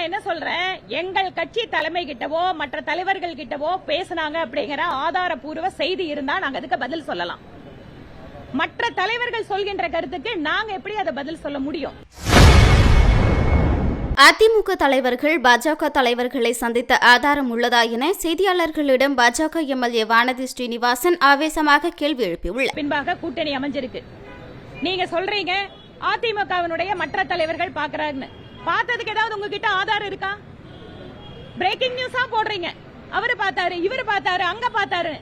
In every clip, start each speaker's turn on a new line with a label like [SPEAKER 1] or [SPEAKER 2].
[SPEAKER 1] நான் என்ன சொல்றேன்? எங்கள் கட்சி தலைமை கிட்டவோ மற்ற தலைவர்கள் கிட்டவோ பேசுனாங்க அப்படிங்கிற ஆதாரபூர்வ செய்தி இருந்தா நாங்க அதுக்கு பதில் சொல்லலாம். மற்ற தலைவர்கள் சொல்கின்ற கருத்துக்கு நாங்க எப்படி அதை பதில் சொல்ல முடியும்?
[SPEAKER 2] அதிமுக தலைவர்கள் பாஜக தலைவர்களை சந்தித்த ஆதாரம் உள்ளதா என செய்தியாளர்களிடம் பாஜக எம்எல்ஏ வானதி ஸ்ரீனிவாசன் ஆவேசமாக கேள்வி எழுப்பியுள்ளார்.
[SPEAKER 1] பின்பாக கூட்டணி அமைஞ்சிருக்கு. நீங்க சொல்றீங்க அதிமுகவினுடைய மற்ற தலைவர்கள் பாக்குறாருன்னு பார்த்ததுக்கு ஏதாவது உங்ககிட்ட ஆதாரம் இருக்கா? பிரேக்கிங் நியூஸா போடுறீங்க. அவரு பார்த்தாரு இவரு பார்த்தாரு அங்க பார்த்தாரு.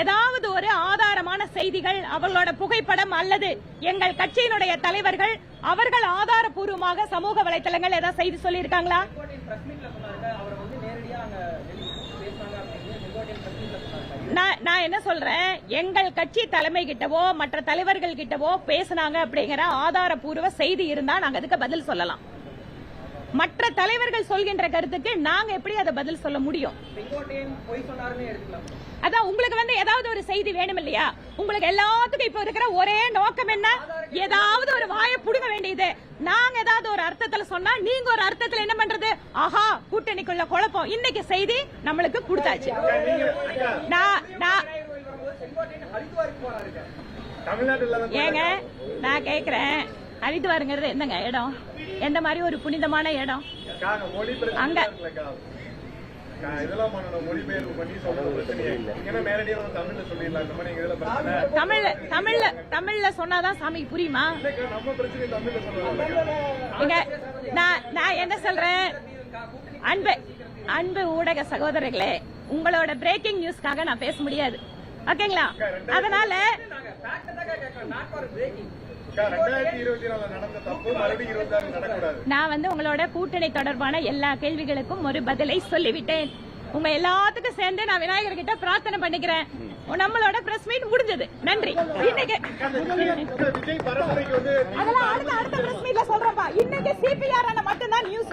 [SPEAKER 1] ஏதாவது ஒரு ஆதாரமான செய்திகள் அவர்களோட புகைப்படம் அல்லது எங்கள் கட்சியினுடைய தலைவர்கள் அவர்கள் ஆதாரபூர்வமாக சமூக வலைத்தளங்கள் ஏதாவது செய்தி சொல்லியிருக்காங்களா? நான் நான் என்ன சொல்றேன்? எங்கள் கட்சி தலைமை கிட்டவோ மற்ற தலைவர்கள் கிட்டவோ பேசுனாங்க அப்படிங்கிற ஆதாரபூர்வ செய்தி இருந்தா நாங்க அதுக்கு பதில் சொல்லலாம். மற்ற தலைவர்கள் சொல்கின்ற கருத்துக்கு நாங்க எப்படி அதை பதில் சொல்ல முடியும்? அதான் உங்களுக்கு வந்து ஏதாவது ஒரு செய்தி வேணும் இல்லையா? உங்களுக்கு எல்லாத்துக்கும் இப்ப இருக்கிற ஒரே நோக்கம் என்ன? ஏதாவது ஒரு வாயை புடுங்க வேண்டியது. நாங்க ஏதாவது ஒரு அர்த்தத்துல சொன்னா நீங்க ஒரு அர்த்தத்துல என்ன பண்றது? ஆஹா கூட்டணிக்குள்ள குழப்பம். இன்னைக்கு செய்தி நம்மளுக்கு கொடுத்தாச்சு. நான் நான் ஏங்க நான் கேக்குறேன். ஹரித்வாருங்கிறது என்னங்க இடம்? எந்த மாதிரி ஒரு புனிதமான இடம்? அங்க.
[SPEAKER 3] தமிழ்ல
[SPEAKER 1] தமிழ்ல தமிழ்ல சொன்னாதான் சாமிக்கு புரியுமா? நான் நான் என்ன சொல்றேன்? அன்பு அன்பு ஊடக சகோதரர்களே உங்களோட பிரேக்கிங் நியூஸ்க்காக நான் பேச முடியாது. ஓகேங்களா? அதனால நான் வந்து உங்களோட கூட்டணி தொடர்பான எல்லா கேள்விகளுக்கும் ஒரு பதிலை சொல்லிவிட்டேன். உங்க எல்லாத்துக்கும் சேர்ந்து நான் விநாயகர் கிட்ட பிரார்த்தனை பண்ணிக்கிறேன். நம்மளோட பிரஸ் மீட் முடிஞ்சது. நன்றி. இன்னைக்கு அதெல்லாம் அடுத்த அடுத்த பிரஸ் மீட்ல சொல்றேன்ப்பா. இன்னைக்கு சிபிஆர் மட்டும்தான் நியூஸ்